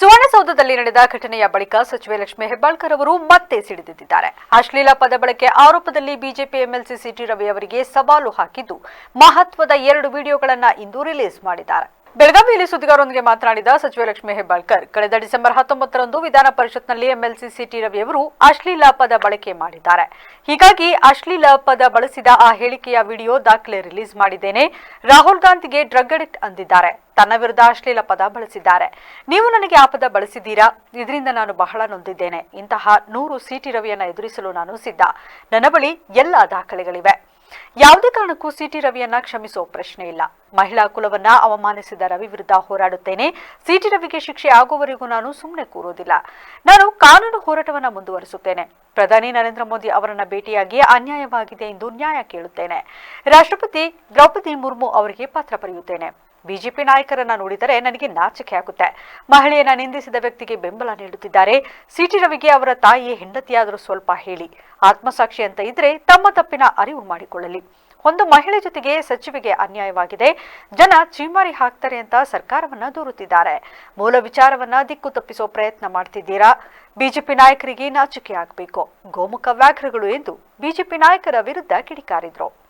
ಸುವರ್ಣಸೌಧದಲ್ಲಿ ನಡೆದ ಘಟನೆಯ ಬಳಿಕ ಸಚಿವೆ ಲಕ್ಷ್ಮೀ ಹೆಬ್ಬಾಳ್ಕರ್ ಅವರು ಮತ್ತೆ ಸಿಡಿದಿದ್ದಾರೆ ಅಶ್ಲೀಲ ಪದ ಬಳಕೆ ಆರೋಪದಲ್ಲಿ ಬಿಜೆಪಿ ಎಂಎಲ್ಸಿ ಸಿಟಿ ರವಿ ಅವರಿಗೆ ಸವಾಲು ಹಾಕಿದ್ದು, ಮಹತ್ವದ ಎರಡು ವಿಡಿಯೋಗಳನ್ನು ಇಂದು ರಿಲೀಸ್ ಮಾಡಿದ್ದಾರೆ. ಬೆಳಗಾವಿಯಲ್ಲಿ ಸುದ್ದಿಗಾರರೊಂದಿಗೆ ಮಾತನಾಡಿದ ಸಚಿವ ಲಕ್ಷ್ಮೀ ಹೆಬ್ಬಾಳ್ಕರ್, ಕಳೆದ ಡಿಸೆಂಬರ್ ಹತ್ತೊಂಬತ್ತರಂದು ವಿಧಾನ ಪರಿಷತ್ನಲ್ಲಿ ಎಂಎಲ್ಸಿ ಸಿಟಿ ರವಿ ಅವರು ಅಶ್ಲೀಲ ಪದ ಬಳಕೆ ಮಾಡಿದ್ದಾರೆ. ಹೀಗಾಗಿ ಅಶ್ಲೀಲ ಪದ ಬಳಸಿದ ಆ ಹೇಳಿಕೆಯ ವಿಡಿಯೋ ದಾಖಲೆ ರಿಲೀಸ್ ಮಾಡಿದ್ದೇನೆ. ರಾಹುಲ್ ಗಾಂಧಿಗೆ ಡ್ರಗ್ ಅಡಿಕ್ಟ್ ಅಂದಿದ್ದಾರೆ. ತನ್ನ ವಿರುದ್ಧ ಅಶ್ಲೀಲ ಪದ ಬಳಸಿದ್ದಾರೆ. ನೀವು ನನಗೆ ಆ ಪದ ಬಳಸಿದ್ದೀರಾ? ಇದರಿಂದ ನಾನು ಬಹಳ ನೊಂದಿದ್ದೇನೆ. ಇಂತಹ ನೂರು ಸಿಟಿ ರವಿಯನ್ನ ಎದುರಿಸಲು ನಾನು ಸಿದ್ಧ. ನನ್ನ ಬಳಿ ಎಲ್ಲ ದಾಖಲೆಗಳಿವೆ. ಯಾವುದೇ ಕಾರಣಕ್ಕೂ ಸಿಟಿ ರವಿಯನ್ನ ಕ್ಷಮಿಸುವ ಪ್ರಶ್ನೆ ಇಲ್ಲ. ಮಹಿಳಾ ಕುಲವನ್ನ ಅವಮಾನಿಸಿದ ರವಿ ವಿರುದ್ಧ ಹೋರಾಡುತ್ತೇನೆ. ಸಿಟಿ ರವಿಗೆ ಶಿಕ್ಷೆ ಆಗುವವರೆಗೂ ನಾನು ಸುಮ್ಮನೆ ಕೂರೋದಿಲ್ಲ. ನಾನು ಕಾನೂನು ಹೋರಾಟವನ್ನ ಮುಂದುವರಿಸುತ್ತೇನೆ. ಪ್ರಧಾನಿ ನರೇಂದ್ರ ಮೋದಿ ಅವರನ್ನ ಭೇಟಿಯಾಗಿ ಅನ್ಯಾಯವಾಗಿದೆ ಎಂದು ನ್ಯಾಯ ಕೇಳುತ್ತೇನೆ. ರಾಷ್ಟ್ರಪತಿ ದ್ರೌಪದಿ ಮುರ್ಮು ಅವರಿಗೆ ಪತ್ರ ಬರೆಯುತ್ತೇನೆ. ಬಿಜೆಪಿ ನಾಯಕರನ್ನ ನೋಡಿದರೆ ನನಗೆ ನಾಚಿಕೆ ಆಗುತ್ತೆ. ಮಹಿಳೆಯನ್ನ ನಿಂದಿಸಿದ ವ್ಯಕ್ತಿಗೆ ಬೆಂಬಲ ನೀಡುತ್ತಿದ್ದಾರೆ. ಸಿಟಿ ರವಿಗೆ ಅವರ ತಾಯಿ ಹೆಂಡತಿಯಾದರೂ ಸ್ವಲ್ಪ ಹೇಳಿ. ಆತ್ಮಸಾಕ್ಷಿ ಅಂತ ಇದ್ರೆ ತಮ್ಮ ತಪ್ಪಿನ ಅರಿವು ಮಾಡಿಕೊಳ್ಳಲಿ. ಒಂದು ಮಹಿಳೆ ಜೊತೆಗೆ ಸಚಿವಿಗೆ ಅನ್ಯಾಯವಾಗಿದೆ. ಜನ ಚೀಮಾರಿ ಹಾಕ್ತಾರೆ ಅಂತ ಸರ್ಕಾರವನ್ನ ದೂರುತ್ತಿದ್ದಾರೆ. ಮೂಲ ವಿಚಾರವನ್ನ ದಿಕ್ಕು ತಪ್ಪಿಸೋ ಪ್ರಯತ್ನ ಮಾಡ್ತಿದ್ದೀರಾ? ಬಿಜೆಪಿ ನಾಯಕರಿಗೆ ನಾಚಿಕೆ ಆಗಬೇಕು. ಗೋಮುಖ ವ್ಯಾಘ್ರಗಳು ಎಂದು ಬಿಜೆಪಿ ನಾಯಕರ ವಿರುದ್ಧ ಕಿಡಿಕಾರಿದ್ರು.